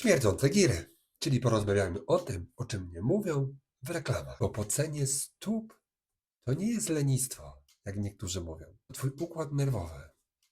Śmierdzące giry, czyli porozmawiajmy o tym, o czym nie mówią w reklamach. Bo pocenie stóp to nie jest lenistwo, jak niektórzy mówią. To twój układ nerwowy,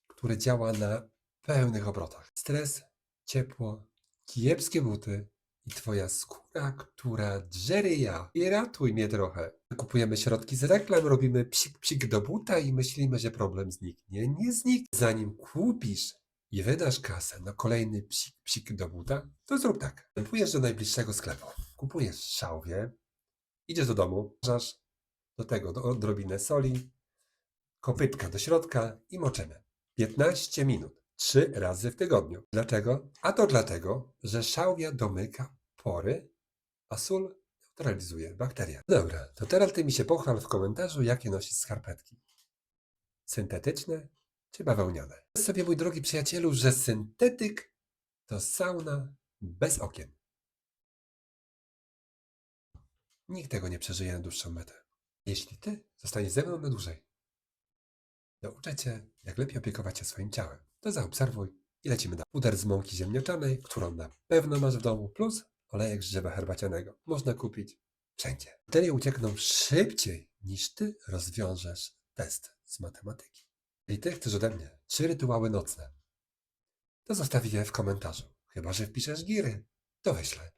który działa na pełnych obrotach. Stres, ciepło, kiepskie buty i twoja skóra, która drze ryja. I ratuj mnie trochę. Kupujemy środki z reklam, robimy psik psik do buta i myślimy, że problem zniknie. Nie zniknie. Zanim kupisz i wydasz kasę na kolejny psik psik do buta, to zrób tak. Pójdziesz do najbliższego sklepu, kupujesz szałwię, idziesz do domu, wrzasz do tego do odrobinę soli, kopytka do środka i moczymy. 15 minut. Trzy razy w tygodniu. Dlaczego? A to dlatego, że szałwia domyka pory, a sól neutralizuje bakterie. Dobra, to teraz ty mi się pochwal w komentarzu, jakie nosisz skarpetki. Syntetyczne czy bawełniane? Powiedz sobie, mój drogi przyjacielu, że syntetyk to sauna bez okien. Nikt tego nie przeżyje na dłuższą metę. Jeśli ty zostaniesz ze mną na dłużej, nauczę cię, jak lepiej opiekować się swoim ciałem. To zaobserwuj i lecimy dalej. Puder z mąki ziemniaczanej, którą na pewno masz w domu, plus olejek z drzewa herbacianego. Można kupić wszędzie. Bakterie uciekną szybciej, niż ty rozwiążesz test z matematyki. I ty chcesz ode mnie trzy rytuały nocne. To zostaw je w komentarzu. Chyba, że wpiszesz giry. To wyślę.